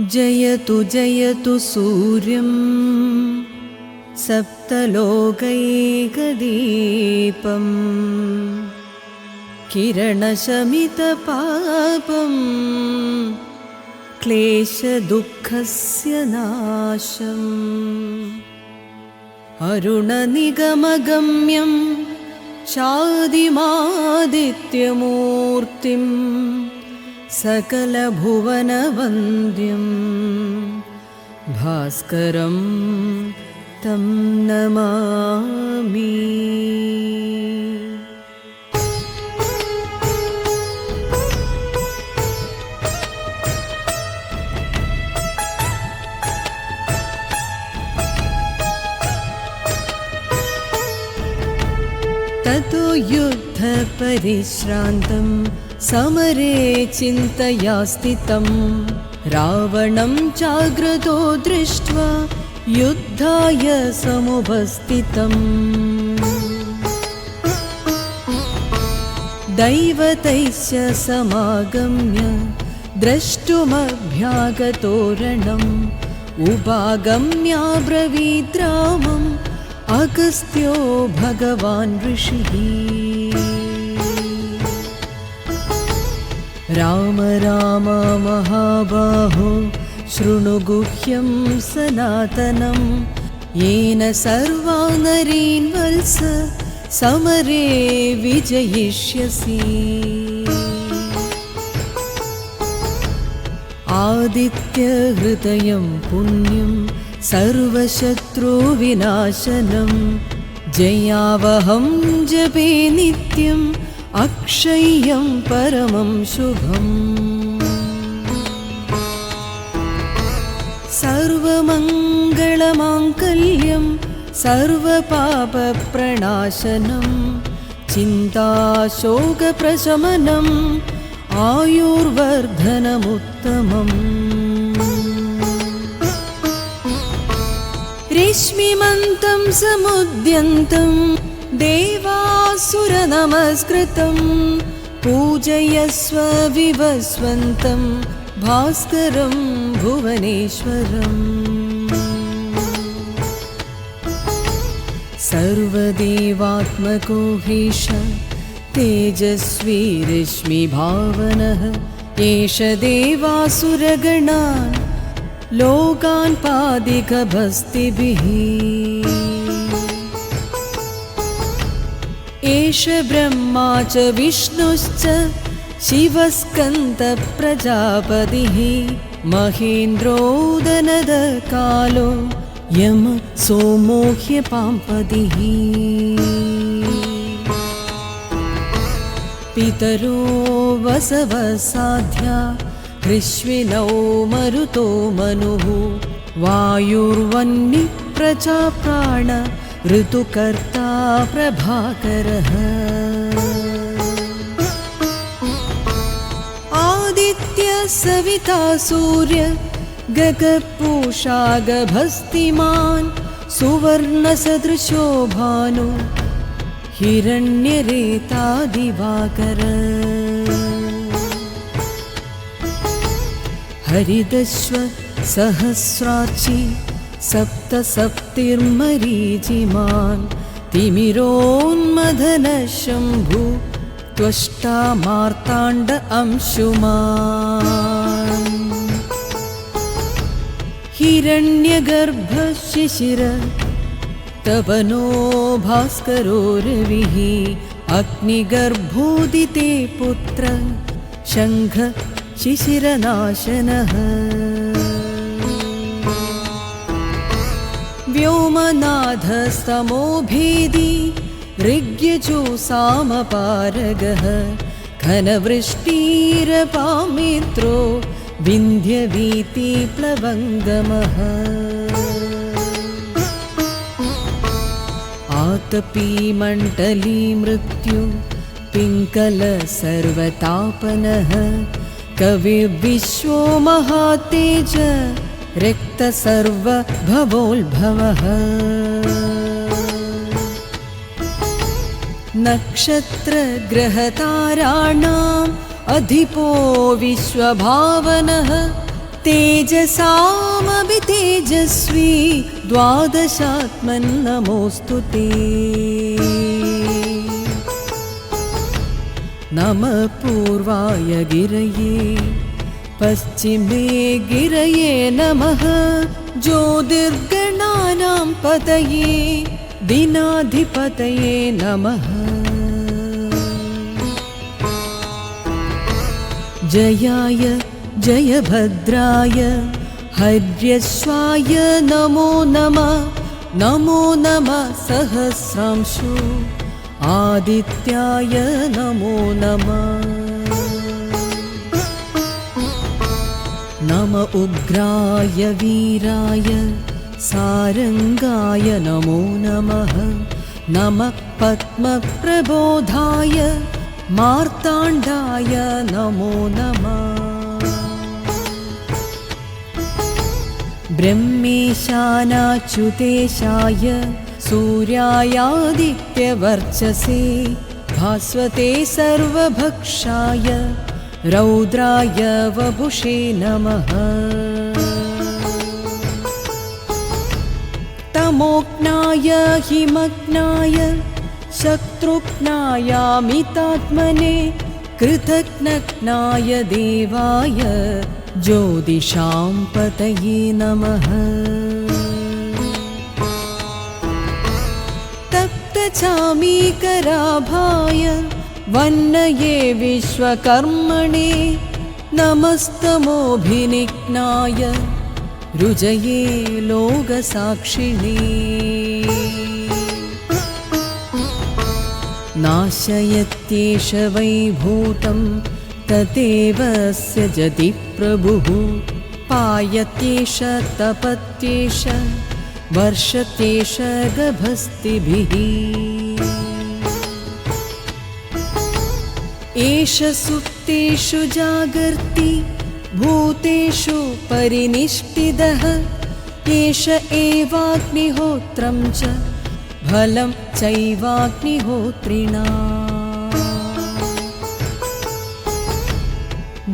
जयतु जयतु सूर्यं। सप्तलोकैकदीपम्। किरणशमितपापम्। क्लेशदुःखस्य नाशम्। अरुणनिगमगम्यं चादिमादित्यमूर्तिम् सकलभुवनवन्द्यं भास्करं तं नमामि। ततो युद्धपरिश्रान्तं समरे चिन्तया स्थितं रावणं चाग्रतो दृष्ट्वा युद्धाय समुपस्थितम्। दैवतैश्च समागम्य द्रष्टुमभ्यागतोरणम्। उपागम्याब्रवीद्रामम् अगस्त्यो भगवान् ऋषिः राम राम महाबाहो शृणु गुह्यं सनातनं। येन सर्वा नरीन् वत्स समरे विजयिष्यसि। आदित्यहृदयं पुण्यं सर्वशत्रुविनाशनं। जयावहं जपे नित्यम् अक्षय्यं परमं शुभम्। सर्वमङ्गलमाङ्गल्यं सर्वपापप्रणाशनं चिन्ताशोकप्रशमनम् आयुर्वर्धनमुत्तमम्। रेश्मिमन्तं समुद्यन्तं देवासुरनमस्कृतं पूजयस्व विवस्वन्तं भास्करं भुवनेश्वरम्। सर्वदेवात्मको ह्रीश तेजस्वी रश्मिभावनः एष देवासुरगणान् लोकान् पादिकभस्तिभिः ब्रह्मा च विष्णुश्च शिवस्कन्दप्रजापतिः महेन्द्रोदनदकालो यम सोमो ह्यपाम्पतिः पितरो वसवसाध्या हृष्विनौ मरुतो मनुः वायुर्वह्नि प्रजाप्राण ऋतुकर्ता प्रभाकरः। आदित्य सविता सूर्य गगपूषागभस्तिमान् सुवर्णसदृशो भानु हिरण्यरेतादिवाकर हरिदश्व सहस्राची सप्तसप्तिर्मरीचिमान् तिमिरोन्मदनशम्भु त्वष्टा मार्ताण्ड अंशुमान् हिरण्यगर्भशिशिर तपनो भास्करो रविः अग्निगर्भोदिते पुत्र शङ्ख शिशिरनाशनः व्योमनाथस्तमोभेदी ऋग्यजोसामपारगः घनवृष्टिरपामित्रो विन्ध्यवीतिप्लवङ्गमः आतपी मण्डली मृत्यु पिङ्कल सर्वतापनः कविर्विश्वो महातेज रिक्तसर्वभवोद्भवः। नक्षत्रग्रहताराणाम् अधिपो विश्वभावनः। तेजसामपि तेजस्वी द्वादशात्मन्नमोऽस्तु ते। नमः पूर्वाय गिरये पश्चिमे गिरये नमः ज्योतिर्गणानां पतये दिनाधिपतये नमः। जयाय जयभद्राय हर्यश्वाय नमो नमः नमो नमः सहस्रांशु आदित्याय नमो नमः नम उग्राय वीराय सारङ्गाय नमो नमः। नमः पद्मप्रबोधाय मार्ताण्डाय नमो नमः। ब्रह्मेशानाच्युतेशाय सूर्यायादित्यवर्चसे भास्वते सर्वभक्षाय रौद्राय वपुषे नमः तमोग्नाय हिमग्नाय शत्रुघ्नायामितात्मने कृतघ्नघ्नाय देवाय ज्योतिषां पतये नमः। तप्तचामीकराभाय वन्नये विश्वकर्मणे नमस्तमोभिनिघ्नाय रुजये लोकसाक्षिणे। नाशयत्येष वैभूतं तदेवस्य जति प्रभुः। पायत्येष तपत्येष वर्षत्येष गभस्तिभिः एष सुप्तेषु जागर्ति भूतेषु परिनिष्ठितः एष एवाग्निहोत्रं च फलं चैवाग्निहोत्रिणा।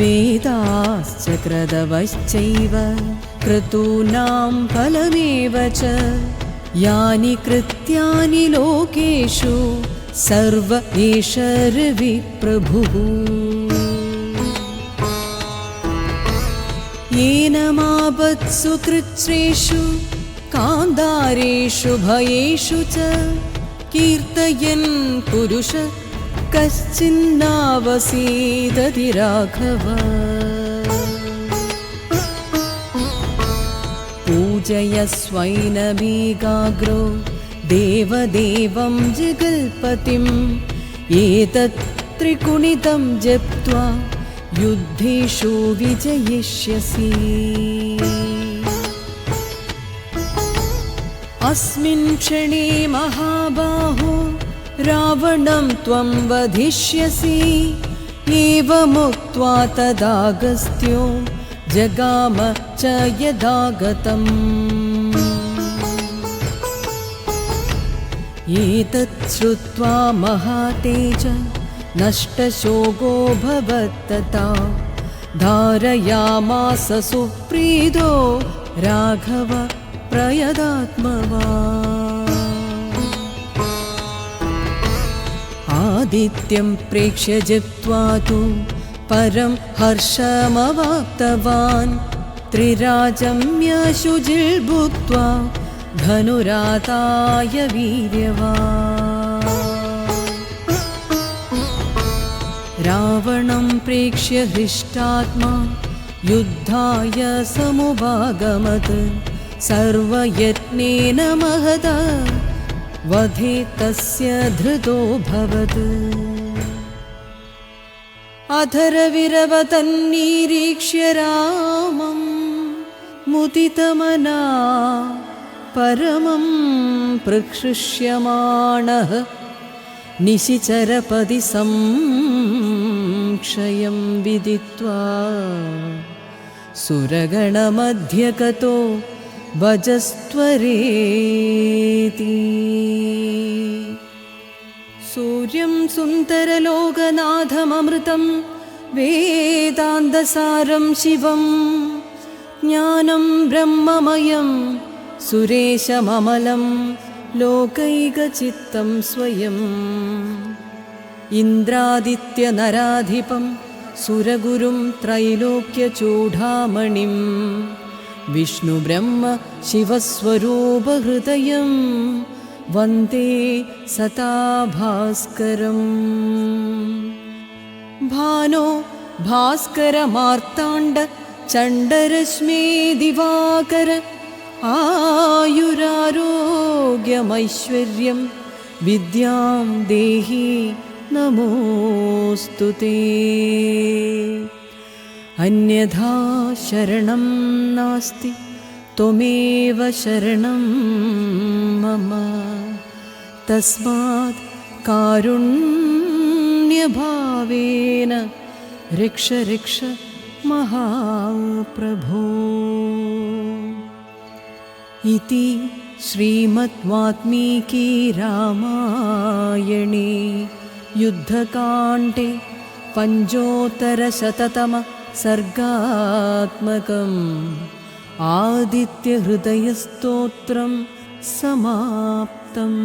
वेदाश्च क्रदवश्चैव क्रतूनां फलमेव च यानि कृत्यानि लोकेषु सर्व एष रविप्रभुः येन मापत्सु कृच्छ्रेषु कान्दारेषु भयेषु च कीर्तयन् पुरुष कश्चिन्नावसीदति राघव। पूजयस्वैनमेगाग्रो देवदेवं जगल्पतिम् एतत् त्रिकुणितं जप्त्वा युद्धेषु विजयिष्यसि। अस्मिन् क्षणे महाबाहो रावणं त्वं वधिष्यसि एवमुक्त्वा तदागस्त्यो जगाम च यदागतम् एतत् श्रुत्वा महातेज नष्टशोको भवत्तता धारयामास सुप्रीदो राघव प्रयदात्मवा आदित्यं प्रेक्ष्य जित्वा तु परं हर्षमवाप्तवान्। त्रिराजम्यशुजिर्भूत्वा धनुराताय वीर्यवान्। रावणं प्रेक्ष्य हृष्टात्मा युद्धाय समुपागमत् सर्वयत्नेन महदा वधे तस्य धृतोऽभवत् अधरविरवतन्निरीक्ष्य रामं मुदितमना परमं प्रक्षुष्यमाणः निशिचरपदि संक्षयं विदित्वा सुरगणमध्यगतो भजस्त्वरेति सूर्यं सुन्दरलोकनाथममृतं वेदान्तसारं शिवं ज्ञानं ब्रह्ममयं सुरेशममलं लोकैकचित्तं स्वयम् इन्द्रादित्यनराधिपं सुरगुरुं त्रैलोक्यचूडामणिं विष्णुब्रह्म शिवस्वरूपहृदयं। वन्दे सता भास्करम् भानो भास्करमार्ताण्ड चण्डरश्मे दिवाकर आयुरारोग्यमैश्वर्यं विद्यां देहि नमोऽस्तु ते। अन्यथा शरणं नास्ति त्वमेव शरणं मम। तस्मात् कारुण्यभावेन ऋक्ष महाप्रभो इति श्रीमद्वात्मीकी रामायणे युद्धकाण्डे पञ्चोत्तरशततमसर्गात्मकम् आदित्यहृदयस्तोत्रं समाप्तम्